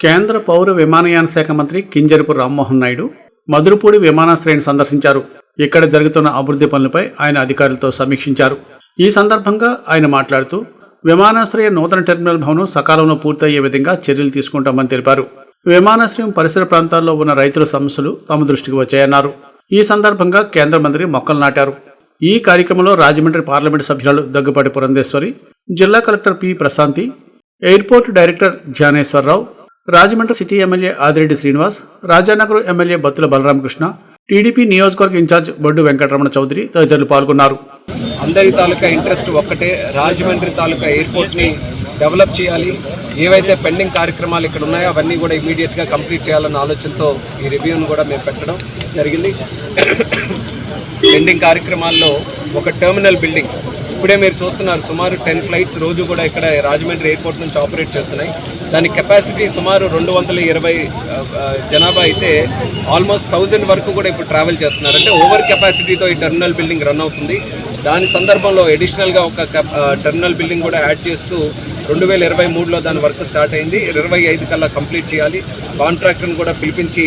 కేంద్ర పౌర విమానయాన శాఖ మంత్రి కింజరపు రామ్మోహన్ నాయుడు మధురపూడి విమానాశ్రయాన్ని సందర్శించారు. ఇక్కడ జరుగుతున్న అభివృద్ధి పనులపై ఆయన అధికారులతో సమీక్షించారు. ఈ సందర్భంగా ఆయన మాట్లాడుతూ విమానాశ్రయ నూతన టెర్మినల్ భవనం సకాలంలో పూర్తయ్యే విధంగా చర్యలు తీసుకుంటామని తెలిపారు. విమానాశ్రయం పరిసర ప్రాంతాల్లో ఉన్న రైతుల సమస్యలు తమ దృష్టికి వచ్చాయన్నారు. ఈ సందర్భంగా కేంద్ర మంత్రి మొక్కలు నాటారు. ఈ కార్యక్రమంలో రాజమండ్రి పార్లమెంటు సభ్యురాలు దగ్గుపాటి పురంధేశ్వరి జిల్లా collector P Prashanthi airport director Gnaneswara Rao Rajahmundry city MLA Adireddy Srinivas Rajanagar MLA Bathula Balaramakrishna TDP నియోజకవర్గ ఇన్ఛార్జ్ బొడ్డు వెంకటరమణ చౌదరి తదితరులు పాల్గొన్నారు. అందరి తాలూకా ఇంట్రెస్ట్ ఒక్కటే రాజమండ్రి తాలూకా ఎయిర్పోర్ట్ని డెవలప్ చేయాలి. ఏవైతే పెండింగ్ కార్యక్రమాలు ఇక్కడ ఉన్నాయో అవన్నీ కూడా ఇమీడియట్గా కంప్లీట్ చేయాలన్న ఆలోచనతో ఈ రివ్యూను కూడా మేము పెట్టడం జరిగింది. పెండింగ్ కార్యక్రమాల్లో ఒక టెర్మినల్ బిల్డింగ్ ఇప్పుడే మీరు చూస్తున్నారు సుమారు టెన్ ఫ్లైట్స్ రోజు కూడా ఇక్కడ రాజమండ్రి ఎయిర్పోర్ట్ నుంచి ఆపరేట్ చేస్తున్నాయి. దాని కెపాసిటీ సుమారు రెండు వందల ఇరవై జనాభా అయితే ఆల్మోస్ట్ థౌజండ్ వరకు కూడా ఇప్పుడు ట్రావెల్ చేస్తున్నారు. అంటే ఓవర్ కెపాసిటీతో ఈ టెర్మినల్ బిల్డింగ్ రన్ అవుతుంది. దాని సందర్భంలో అడిషనల్గా ఒక టెర్మినల్ బిల్డింగ్ కూడా యాడ్ చేస్తూ రెండు వేల ఇరవై మూడులో దాని వర్క్ స్టార్ట్ అయింది. ఇరవై ఐదు కల్లా కంప్లీట్ చేయాలి. కాంట్రాక్టర్ని కూడా పిలిపించి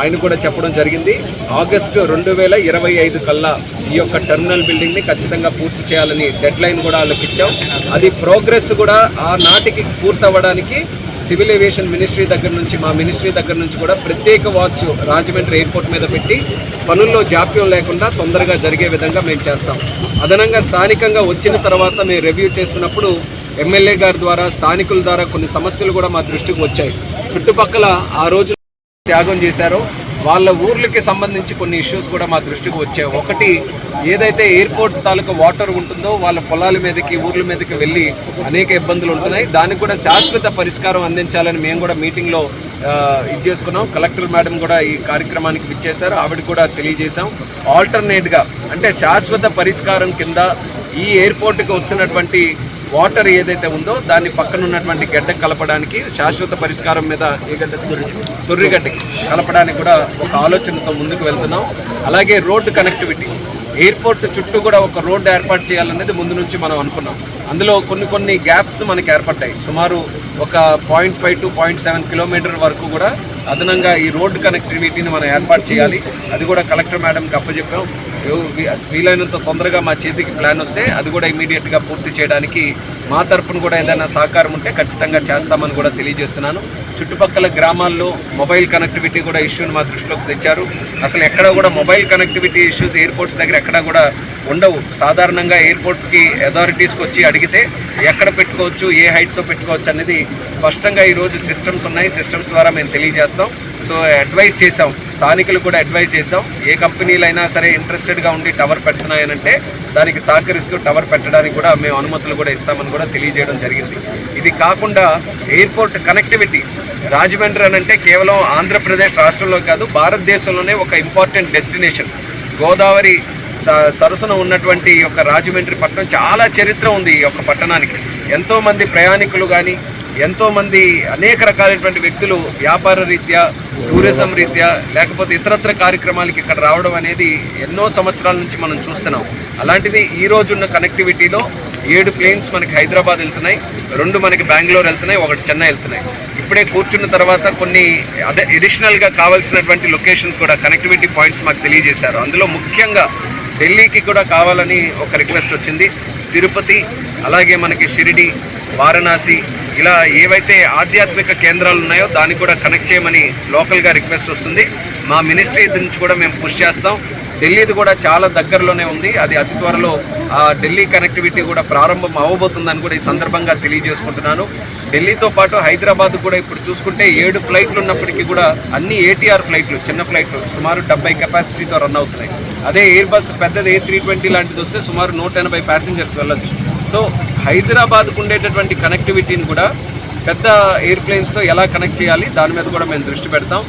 ఆయన కూడా చెప్పడం జరిగింది. ఆగస్టు రెండు వేల ఇరవై ఐదు కల్లా ఈ యొక్క టెర్మినల్ బిల్డింగ్ని ఖచ్చితంగా పూర్తి చేయాలని డెడ్ లైన్ కూడా వాళ్ళకి ఇచ్చాం. అది ప్రోగ్రెస్ కూడా ఆ నాటికి పూర్తవ్వడానికి సివిల్ ఏవియేషన్ మినిస్ట్రీ దగ్గర నుంచి మా మినిస్ట్రీ దగ్గర నుంచి కూడా ప్రత్యేక వాచ్ రాజమండ్రి ఎయిర్పోర్ట్ మీద పెట్టి పనుల్లో జాప్యం లేకుండా తొందరగా జరిగే విధంగా మేము చేస్తాం. అదనంగా స్థానికంగా వచ్చిన తర్వాత మేము రివ్యూ చేస్తున్నప్పుడు ఎమ్మెల్యే గారి ద్వారా స్థానికుల ద్వారా కొన్ని సమస్యలు కూడా మా దృష్టికి వచ్చాయి. చుట్టుపక్కల ఆ రోజు త్యాగం చేశారో వాళ్ళ ఊర్లకి సంబంధించి కొన్ని ఇష్యూస్ కూడా మా దృష్టికి వచ్చాయి. ఒకటి ఏదైతే ఎయిర్పోర్ట్ తాలూకా వాటర్ ఉంటుందో వాళ్ళ పొలాల మీదకి ఊర్ల మీదకి వెళ్ళి అనేక ఇబ్బందులు ఉంటున్నాయి. దానికి కూడా శాశ్వత పరిష్కారం అందించాలని మేము కూడా మీటింగ్లో ఇది చేసుకున్నాం. కలెక్టర్ మేడం కూడా ఈ కార్యక్రమానికి విచ్చేశారు. ఆవిడ కూడా తెలియజేశాం. ఆల్టర్నేట్గా అంటే శాశ్వత పరిష్కారం కింద ఈ ఎయిర్పోర్ట్కి వస్తున్నటువంటి వాటర్ ఏదైతే ఉందో దాన్ని పక్కన ఉన్నటువంటి గడ్డ కలపడానికి శాశ్వత పరిష్కారం మీద ఈ గడ్డ? తొర్రిగడ్డకి కలపడానికి కూడా ఒక ఆలోచనతో ముందుకు వెళ్తున్నాం. అలాగే రోడ్డు కనెక్టివిటీ ఎయిర్పోర్ట్ చుట్టూ కూడా ఒక రోడ్డు ఏర్పాటు చేయాలనేది ముందు నుంచి మనం అనుకున్నాం. అందులో కొన్ని కొన్ని గ్యాప్స్ మనకి ఏర్పడ్డాయి. సుమారు ఒక point five to point seven kilometre వరకు కూడా అదనంగా ఈ రోడ్డు కనెక్టివిటీని మనం ఏర్పాటు చేయాలి. అది కూడా కలెక్టర్ మేడంకి అప్పచెప్పాం. యో- వీలైనంత తొందరగా మా చేతికి ప్లాన్ వస్తే అది కూడా ఇమీడియట్గా పూర్తి చేయడానికి మా తరపున కూడా ఏదైనా సహకారం ఉంటే ఖచ్చితంగా చేస్తామని కూడా తెలియజేస్తున్నాను. చుట్టుపక్కల గ్రామాల్లో మొబైల్ కనెక్టివిటీ కూడా ఇష్యూని మా దృష్టిలోకి తెచ్చారు. అసలు ఎక్కడ కూడా మొబైల్ కనెక్టివిటీ ఇష్యూస్ ఎయిర్పోర్ట్స్ దగ్గర ఎక్కడ కూడా ఉండవు. సాధారణంగా ఎయిర్పోర్ట్కి అథారిటీస్కి వచ్చి అడిగితే ఎక్కడ పెట్టుకోవచ్చు ఏ హైట్తో పెట్టుకోవచ్చు అనేది స్పష్టంగా ఈరోజు సిస్టమ్స్ ఉన్నాయి. సిస్టమ్స్ ద్వారా మేము తెలియజేస్తాం. సో అడ్వైస్ చేసాం స్థానికులు కూడా అడ్వైస్ చేసాం ఏ కంపెనీలైనా సరే ఇంట్రెస్టెడ్గా ఉండి టవర్ పెడుతున్నాయనంటే దానికి సహకరిస్తూ టవర్ పెట్టడానికి కూడా మేము అనుమతులు కూడా ఇస్తామని కూడా తెలియజేయడం జరిగింది. ఇది కాకుండా ఎయిర్పోర్ట్ కనెక్టివిటీ రాజమండ్రి అని అంటే కేవలం ఆంధ్రప్రదేశ్ రాష్ట్రంలో కాదు భారతదేశంలోనే ఒక ఇంపార్టెంట్ డెస్టినేషన్ గోదావరి స- సరసన ఉన్నటువంటి ఈ యొక్క రాజమండ్రి పట్టణం చాలా చరిత్ర ఉంది ఈ యొక్క పట్టణానికి. ఎంతోమంది ప్రయాణికులు కానీ ఎంతోమంది అనేక రకాలైనటువంటి వ్యక్తులు వ్యాపార రీత్యా టూరిజం రీత్యా లేకపోతే ఇతరత్ర కార్యక్రమాలకి ఇక్కడ రావడం అనేది ఎన్నో సంవత్సరాల నుంచి మనం చూస్తున్నాం. అలాంటిది ఈ రోజున్న కనెక్టివిటీలో ఏడు ప్లేన్స్ మనకి హైదరాబాద్ వెళ్తున్నాయి రెండు మనకి బెంగళూరు వెళ్తున్నాయి ఒకటి చెన్నై వెళ్తున్నాయి. ఇప్పుడే కూర్చున్న తర్వాత కొన్ని అదే ఎడిషనల్గా కావాల్సినటువంటి లొకేషన్స్ కూడా కనెక్టివిటీ పాయింట్స్ మాకు తెలియజేశారు. అందులో ముఖ్యంగా ఢిల్లీకి కూడా కావాలని ఒక రిక్వెస్ట్ వచ్చింది. తిరుపతి అలాగే మనకి షిరిడి వారణాసి ఇలా ఏవైతే ఆధ్యాత్మిక కేంద్రాలు ఉన్నాయో దాన్ని కూడా కనెక్ట్ చేయమని లోకల్గా రిక్వెస్ట్ వస్తుంది. మా మినిస్ట్రీ నుంచి కూడా మేము పుష్ చేస్తాం. ఢిల్లీది కూడా చాలా దగ్గరలోనే ఉంది. అది అతి త్వరలో ఆ ఢిల్లీ కనెక్టివిటీ కూడా ప్రారంభం అవ్వబోతుందని కూడా ఈ సందర్భంగా తెలియజేసుకుంటున్నాను. ఢిల్లీతో పాటు హైదరాబాద్ కూడా ఇప్పుడు చూసుకుంటే ఏడు ఫ్లైట్లు ఉన్నప్పటికీ కూడా అన్ని ఏటీఆర్ ఫ్లైట్లు చిన్న ఫ్లైట్లు సుమారు డెబ్బై కెపాసిటీతో రన్ అవుతున్నాయి. అదే ఎయిర్ బస్ పెద్దది ఏ త్రీ ట్వంటీ లాంటిది వస్తే సుమారు నూట ఎనభై ప్యాసింజర్స్ వెళ్ళొచ్చు. సో హైదరాబాద్కు ఉండేటటువంటి కనెక్టివిటీని కూడా పెద్ద ఎయిర్ప్లేన్స్తో ఎలా కనెక్ట్ చేయాలి దాని మీద కూడా మేము దృష్టి పెడతాం.